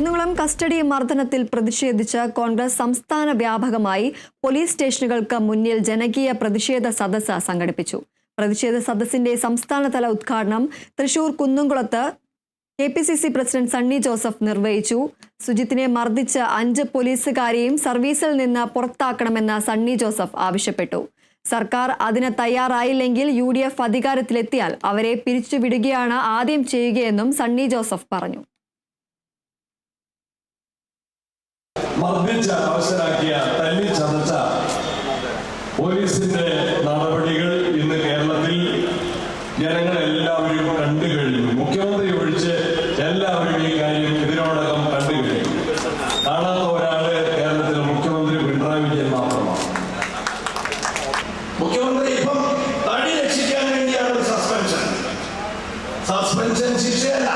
Kunnamkulam custody മർദ്ദനത്തിൽ പ്രതിഷേധിച്ച് കോൺഗ്രസ് സംസ്ഥാന വ്യാപകമായി പോലീസ് സ്റ്റേഷനുകൾക്ക് മുന്നിൽ ജനകീയ പ്രതിഷേധ സദസ്സ് സംഘടിപ്പിച്ചു. പ്രതിഷേധ സദസ്സിന്റെ സംസ്ഥാനതല ഉദ്ഘാടനം തൃശൂർ കുന്നംകുളത്ത് K P C C president Sunny Joseph നിർവഹിച്ചു. സുജിത്തിനെ മർദ്ദിച്ച് അഞ്ച് പോലീസുകാരെയും സർവീസിൽ നിന്ന് പുറത്താക്കണമെന്ന് സണ്ണി ജോസഫ് ആവശ്യപ്പെട്ടു. സർക്കാർ അതിന് തയ്യാറായില്ലെങ്കിൽ യു ഡി എഫ് അധികാരത്തിലെത്തിയാൽ അവരെ പിരിച്ചുവിടുകയാണ് ആദ്യം ചെയ്യുകയെന്നും സണ്ണി ജോസഫ് പറഞ്ഞു. മർദ്ദിച്ച അവശരാക്കിയ തല്ലി ചതച്ച പോലീസിന്റെ നടപടികൾ ഇന്ന് കേരളത്തിൽ ജനങ്ങളെല്ലാവരും കണ്ടു കഴിഞ്ഞു. മുഖ്യമന്ത്രി ഒഴിച്ച് എല്ലാവരും ഈ കാര്യം ഇതിനോടകം കണ്ടു കഴിഞ്ഞു. കാണാത്ത ഒരാൾ കേരളത്തിലെ മുഖ്യമന്ത്രി പിണറായി വിജയൻ മാത്രമാണ്. മുഖ്യമന്ത്രി ഇപ്പം തടി രക്ഷിക്കാൻ വേണ്ടിയാണ് സസ്പെൻഷൻ സസ്പെൻഷൻ ശിക്ഷയല്ല.